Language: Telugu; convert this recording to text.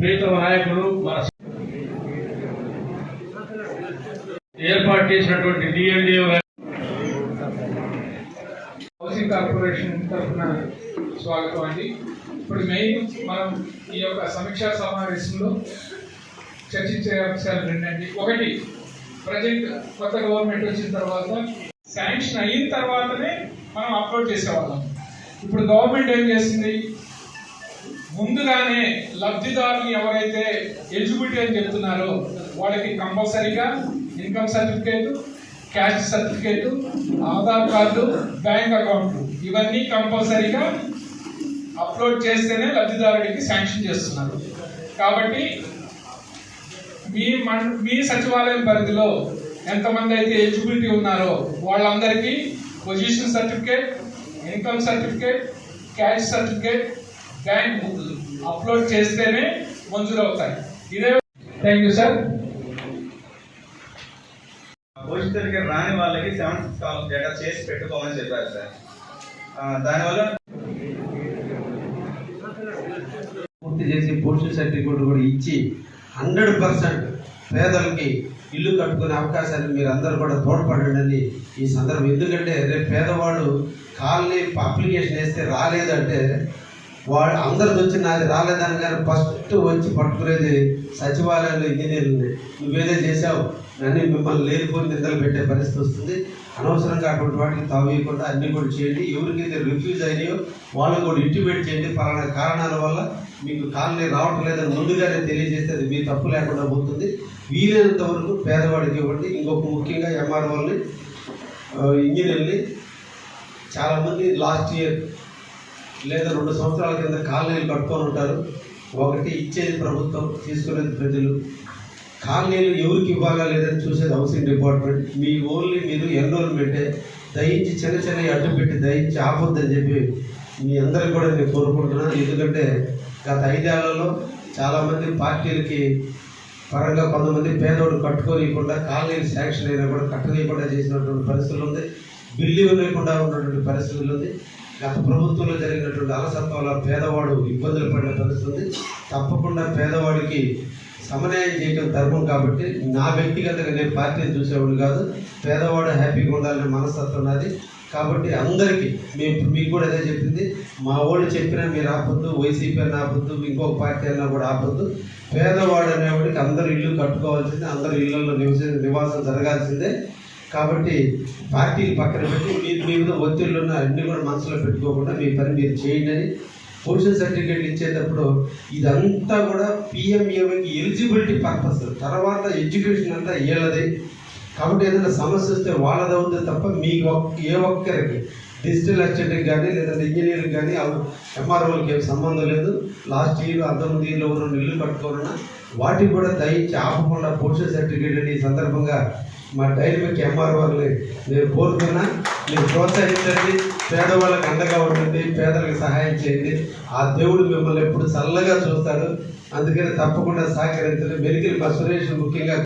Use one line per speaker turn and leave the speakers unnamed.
ప్రీతమ నాయకులు మన ఏర్పాటు చేసినటువంటి డిఎన్డిఓ
హౌసింగ్ కార్పొరేషన్ తరఫున స్వాగతం అండి. ఇప్పుడు మెయిన్ మనం ఈ యొక్క సమీక్షా సమావేశంలో చర్చించే అంశాలు రెండండి. ఒకటి ప్రజెంట్ కొత్త గవర్నమెంట్ వచ్చిన తర్వాత శాంక్షన్ అయిన తర్వాతనే మనం అప్లోడ్ చేసేవాళ్ళం. ఇప్పుడు గవర్నమెంట్ ఏం చేసింది? ముందుగానే లబ్ధిదారులు ఎవరైతే ఎలిజిబిలిటీ అని చెప్తున్నారో వాళ్ళకి కంపల్సరీగా income certificate caste certificate Aadhaar card bank account ఇవన్నీ కంపల్సరీగా అప్లోడ్ చేస్తేనే లబ్ధిదారుడికి శాంక్షన్ చేస్తున్నారు. కాబట్టి మీ మన మీ సచివాలయం పరిధిలో ఎంతమంది అయితే ఎలిజిబిలిటీ ఉన్నారో వాళ్ళందరికీ position certificate income certificate caste certificate book upload చేస్తేనే మంజూరవుతాయి. ఇదే థ్యాంక్ యూ సార్
భవిష్యత్తుకి రాని వాళ్ళకి సెవెన్ సిక్స్ కాలం డేటా చేసి పెట్టుకోమని చెప్పారు సార్ ఆ, దానివల్ల
పూర్తి చేసి పోస్టల్ సర్టిఫికేట్ కూడా ఇచ్చి హండ్రెడ్ పర్సెంట్ పేదలకి ఇల్లు కట్టుకునే అవకాశాన్ని మీరు అందరూ కూడా తోడ్పడండి. అని ఈ సందర్భం ఎందుకంటే రేపు పేదవాడు కాలనీ అప్లికేషన్ వేస్తే రాలేదంటే వాడు అందరు వచ్చి నాది రాలేదని కానీ ఫస్ట్ వచ్చి పట్టుకునేది సచివాలయంలో ఇంజనీర్ని నువ్వేదో చేసావు నన్ను మిమ్మల్ని లేనిపోని నిందలు పెట్టే పరిస్థితి వస్తుంది. అనవసరంగా అటువంటి వాటికి తావేయకుండా అన్నీ కూడా చేయండి. ఎవరికైతే రిఫ్యూజ్ అయినాయో వాళ్ళకు కూడా ఇంటిమేట్ చేయండి. పలానా కారణాల వల్ల మీకు కాలనీ రావటం లేదని ముందుగానే తెలియజేస్తే అది మీ తప్పు లేకుండా పోతుంది. వీలైనంత వరకు పేదవాడికి ఇవ్వండి. ఇంకొక ముఖ్యంగా ఎంఆర్ఓల్ని ఇంజనీర్ని చాలామంది లాస్ట్ ఇయర్ లేదా రెండు సంవత్సరాల కింద కాలనీలు కట్టుకొని ఉంటారు. ఒకటి ఇచ్చేది ప్రభుత్వం తీసుకునేది ప్రజలు. కాలనీలు ఎవరికి ఇవ్వాలా లేదని చూసేది హౌసింగ్ డిపార్ట్మెంట్. మీ ఓన్లీ మీరు ఎన్రోల్మెంటే దయించి చిన్న చిన్న అడ్డు పెట్టి దయించి ఆపొద్దని చెప్పి మీ అందరికి కూడా నేను కోరుకుంటున్నాను. ఎందుకంటే గత ఐదేళ్ళలో చాలామంది పార్టీలకి పరంగా కొంతమంది పేదోడు కట్టుకోనియకుండా కాలనీలు శాంక్షన్ అయినా కూడా కట్టనీయకుండా చేసినటువంటి పరిస్థితులు ఉంది. బిల్లు ఇవ్వలేకుండా ఉన్నటువంటి పరిస్థితులు ఉంది. గత ప్రభుత్వంలో జరిగినటువంటి అలసత్వం వల్ల పేదవాడు ఇబ్బందులు పడిన పరిస్థితుంది తప్పకుండా పేదవాడికి సమన్వయం చేయడం ధర్మం కాబట్టి నా వ్యక్తిగతంగా నేను పార్టీని చూసేవాడు కాదు. పేదవాడు హ్యాపీగా ఉండాలనే మనస్తత్వం నాది. కాబట్టి అందరికీ మేము మీకు కూడా అదే చెప్పింది. మా వాళ్ళు చెప్పినా మీరు ఆపొద్దు వైసీపీ అని ఆపొద్దు ఇంకొక పార్టీ అన్నా కూడా ఆపొద్దు. పేదవాడు అనేవాడికి అందరూ ఇల్లు కట్టుకోవాల్సిందే అందరూ ఇళ్ళలో నివస నివాసం జరగాల్సిందే. కాబట్టి పార్టీలు పక్కన పెట్టి మీరు మీ మీద ఒత్తిళ్ళు ఉన్న అన్ని కూడా మనసులో పెట్టుకోకుండా మీ పని మీరు చేయండి అని పొజిషన్ సర్టిఫికేట్లు ఇచ్చేటప్పుడు ఇదంతా కూడా పిఎంఏకి ఎలిజిబిలిటీ పర్పస్ తర్వాత ఎడ్యుకేషన్ అంతా వీళ్ళది కాబట్టి ఏదైనా సమస్య వస్తే వాళ్ళది అవుతుంది తప్ప మీ ఒక్క ఏ ఒక్కరికి డిజిటల్ అసిస్టెంట్కి కానీ లేదంటే ఇంజనీర్కి కానీ ఎంఆర్ఓలకి ఏం సంబంధం లేదు. లాస్ట్ ఇయర్ అంతకుముందు ఇయర్లో ఉన్న ఇల్లు కట్టుకోవాలన్నా వాటికి కూడా దయించి ఆపకుండా పోస్టల్ సర్టిఫికేట్ అని ఈ సందర్భంగా మా డైనమిక్ ఎంఆర్ఓని నేను కోరుతున్నా. మీరు ప్రోత్సహించండి. పేదవాళ్ళకి అండగా ఉండండి. పేదలకు సహాయం చేయండి. ఆ దేవుడు మిమ్మల్ని ఎప్పుడు చల్లగా చూస్తాడు. అందుకని తప్పకుండా సహకరించండి. మెడికల్ మా సురేష్ ముఖ్యంగా